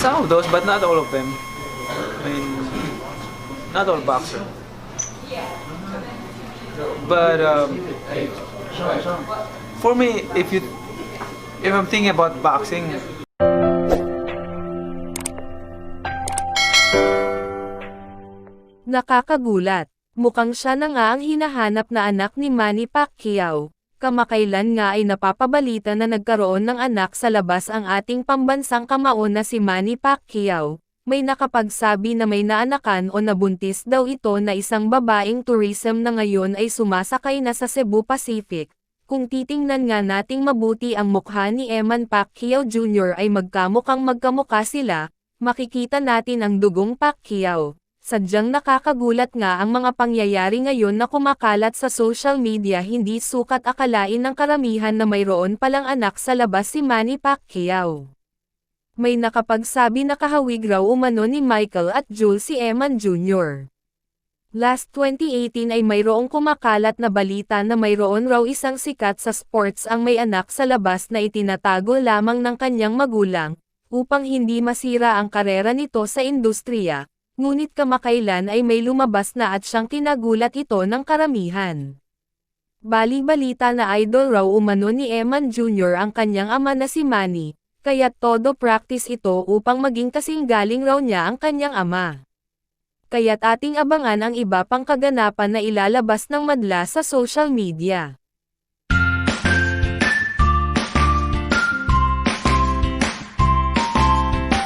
Some of those, but not all of them. I mean, not all boxer. But um, for me, if you if I'm thinking about boxing, Nakakagulat. Mukhang siya na nga ang hinahanap na anak ni Manny Pacquiao. Kamakailan nga ay napapabalita na nagkaroon ng anak sa labas ang ating pambansang kamao na si Manny Pacquiao. May nakapagsabi na may naanakan o nabuntis daw ito na isang babaeng tourism na ngayon ay sumasakay na sa Cebu Pacific. Kung titingnan nga nating mabuti ang mukha ni Eman Pacquiao Jr. ay magkamukhang magkamukha sila, makikita natin ang dugong Pacquiao. Sadyang nakakagulat nga ang mga pangyayari ngayon na kumakalat sa social media hindi sukat akalain ng karamihan na mayroon palang anak sa labas si Manny Pacquiao. May nakapagsabi na kahawig raw umano ni Michael at Jules si Eman Jr. Last 2018 ay mayroong kumakalat na balita na mayroon raw isang sikat sa sports ang may anak sa labas na itinatago lamang ng kanyang magulang, upang hindi masira ang karera nito sa industriya, ngunit kamakailan ay may lumabas na at siyang tinagulat ito ng karamihan. Bali-balita na idol raw umano ni Eman Jr. ang kanyang ama na si Manny, kaya todo practice ito upang maging kasing galing raw niya ang kanyang ama. Kaya't ating abangan ang iba pang kaganapan na ilalabas ng madla sa social media.